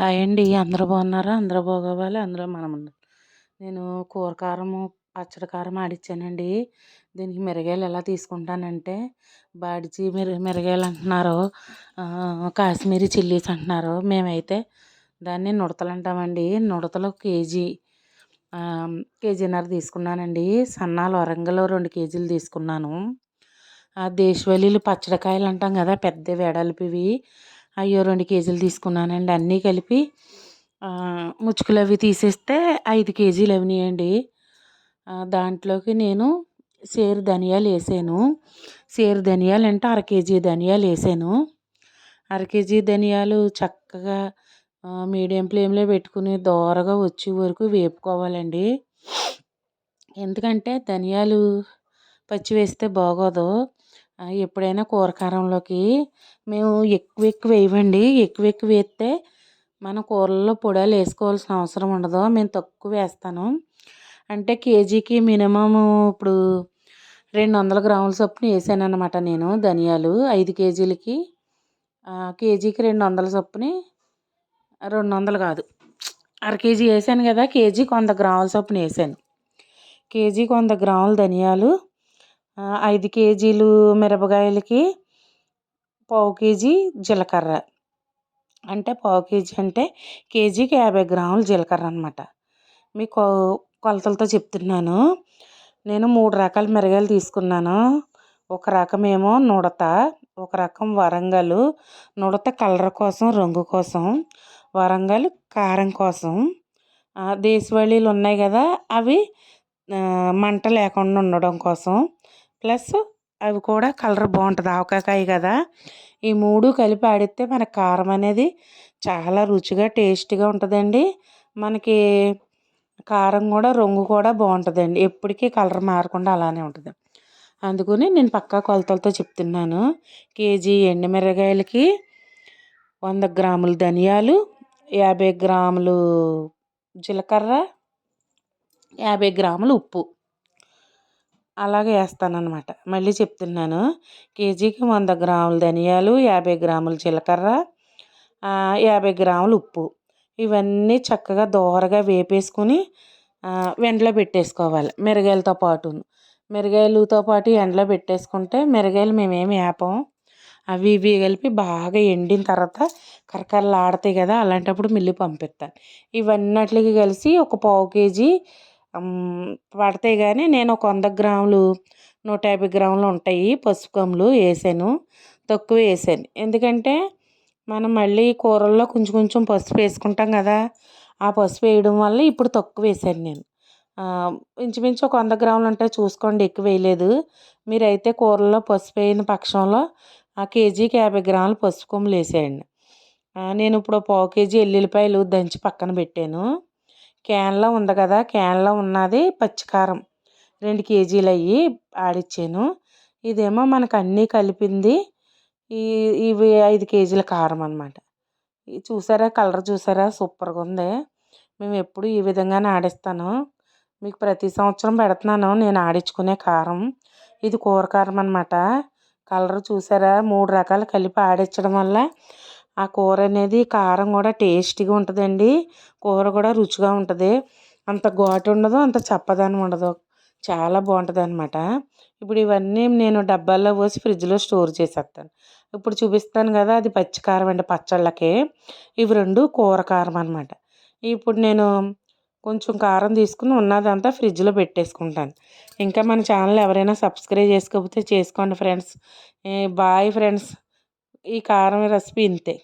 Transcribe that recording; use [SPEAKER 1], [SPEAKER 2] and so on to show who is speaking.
[SPEAKER 1] Hi అండి. అందరూ బాగున్నారా? అందరూ బాగోవాలి. అందరూ మనం నేను కూర కారము పచ్చడి కారం ఆడిచ్చానండి. దీనికి మిరగాయలు ఎలా తీసుకుంటానంటే బాడిచి మిర మిరగాయలు అంటున్నారు. కాశ్మీరీ చిల్లీస్ అంటున్నారు. మేమైతే దాన్ని నుడతలు అంటామండి. నుడతలు కేజీ కేజీన్నర తీసుకున్నానండి. సన్నాలు వరంగల్ రెండు కేజీలు తీసుకున్నాను. దేశవాళీలు పచ్చడికాయలు అంటాం కదా పెద్ద వెడల్పివి. అయ్యో రెండు కేజీలు తీసుకున్నానండి. అన్నీ కలిపి ముచ్చుకులు అవి తీసేస్తే ఐదు కేజీలు అవినాయండి. దాంట్లోకి నేను సేరు ధనియాలు వేసాను. సేరు ధనియాలు అంటే అర కేజీ ధనియాలు వేసాను. అర కేజీ ధనియాలు చక్కగా మీడియం ఫ్లేమ్లో పెట్టుకుని దోరగా వచ్చే వరకు వేపుకోవాలండి. ఎందుకంటే ధనియాలు పచ్చి వేస్తే బాగోదు. ఎప్పుడైనా కూర కారంలోకి మేము ఎక్కువ ఎక్కువ వేయమండి. ఎక్కువ ఎక్కువ వేస్తే మన కూరల్లో పొడాలు వేసుకోవాల్సిన అవసరం ఉండదు. మేము తక్కువ వేస్తాను. అంటే కేజీకి మినిమం ఇప్పుడు రెండు వందల గ్రాముల చొప్పున వేసాను అనమాట నేను ధనియాలు. ఐదు కేజీలకి కేజీకి రెండు వందల చొప్పున రెండు వందలు కాదు. అర కేజీ వేసాను కదా కేజీకి వంద గ్రాముల చొప్పున వేసాను. కేజీకి వంద గ్రాముల ధనియాలు ఐదు కేజీలు మిరపకాయలకి పావు కేజీ జీలకర్ర. అంటే పావు కేజీ అంటే కేజీకి యాభై గ్రాములు జీలకర్ర అనమాట మీకు కొలతలతో చెప్తున్నాను. నేను మూడు రకాల మిరగాయలు తీసుకున్నాను. ఒక రకం ఏమో నుడత ఒక రకం వరంగల్. నుడత కలర్ కోసం రంగు కోసం. వరంగల్ కారం కోసం. దేశవాళీలు ఉన్నాయి కదా అవి మంట లేకుండా ఉండడం కోసం. ప్లస్ అవి కూడా కలర్ బాగుంటుంది ఆవకాయ కదా. ఈ మూడు కలిపి ఆడితే మన కారం అనేది చాలా రుచిగా టేస్టీగా ఉంటుందండి. మనకి కారం కూడా రంగు కూడా బాగుంటుందండి. ఎప్పటికీ కలర్ మారకుండా అలానే ఉంటుంది. అందుకని నేను పక్కా కొలతలతో చెప్తున్నాను. కేజీ ఎండుమిరగాయలకి వంద గ్రాములు ధనియాలు యాభై గ్రాములు జీలకర్ర యాభై గ్రాములు ఉప్పు. అలాగే వేస్తానన్నమాట మళ్ళీ చెప్తున్నాను. కేజీకి వంద గ్రాముల ధనియాలు యాభై గ్రాముల జీలకర్ర యాభై గ్రాములు ఉప్పు. ఇవన్నీ చక్కగా దోరగా వేపేసుకుని ఎండలో పెట్టేసుకోవాలి మిరగాయలతో పాటు మిరగాయలతో పాటు ఎండలో పెట్టేసుకుంటే మిరగాయలు మేమేమి వేపం. అవి ఇవి కలిపి బాగా ఎండిన తర్వాత కరకరలు ఆడతాయి కదా అలాంటప్పుడు మిల్లి పంపిస్తాను. ఇవన్నట్లకి కలిసి ఒక పావు కేజీ పడతాయి కానీ నేను ఒక వంద గ్రాములు నూట యాభై గ్రాములు ఉంటాయి పసుపు కమ్ములు వేసాను తక్కువ వేసాను. ఎందుకంటే మనం మళ్ళీ కూరల్లో కొంచెం కొంచెం పసుపు వేసుకుంటాం కదా ఆ పసుపు వేయడం వల్ల ఇప్పుడు తక్కువ వేసాను నేను. ఇంచుమించు ఒక వంద గ్రాములు ఉంటే చూసుకోండి ఎక్కువ వేయలేదు. మీరైతే కూరల్లో పసుపు వేయని పక్షంలో ఆ కేజీకి యాభై గ్రాములు పసుపు కొమ్ములు వేసేయండి. నేను ఇప్పుడు పావు కేజీ ఎల్లుల్లిపాయలు దంచి పక్కన పెట్టాను. క్యాన్లో ఉంది కదా! క్యాన్లో ఉన్నది పచ్చికారం. రెండు కేజీలు అయ్యి ఆడిచ్చాను. ఇదేమో మనకు అన్నీ కలిపింది. ఈ ఇవి ఐదు కేజీల కారం అనమాట చూసారా? కలర్ చూసారా? సూపర్గా ఉంది. మేము ఎప్పుడు ఈ విధంగానే ఆడిస్తాను. మీకు ప్రతి సంవత్సరం పెడుతున్నాను. నేను ఆడించుకునే కారం. ఇది కూర కారం అనమాట కలర్ చూసారా? మూడు రకాలు కలిపి ఆడించడం వల్ల ఆ కూర అనేది కారం కూడా టేస్టీగా ఉంటుందండి. కూర కూడా రుచిగా ఉంటుంది. అంత ఘాటు ఉండదు అంత చప్పదనం ఉండదు. చాలా బాగుంటుంది అనమాట ఇప్పుడు ఇవన్నీ నేను డబ్బాల్లో పోసి ఫ్రిడ్జ్లో స్టోర్ చేసేస్తాను ఇప్పుడు చూపిస్తాను కదా అది పచ్చి కారం అండి పచ్చళ్ళకి. ఇవి రెండు కూర కారం అనమాట ఇప్పుడు నేను కొంచెం కారం తీసుకుని ఉన్నదంతా ఫ్రిడ్జ్లో పెట్టేసుకుంటాను. ఇంకా మన ఛానల్ ఎవరైనా సబ్స్క్రైబ్ చేసుకోకపోతే చేసుకోండి ఫ్రెండ్స్. Bye friends. ఈ కారం రెసిపీ ఇంతే.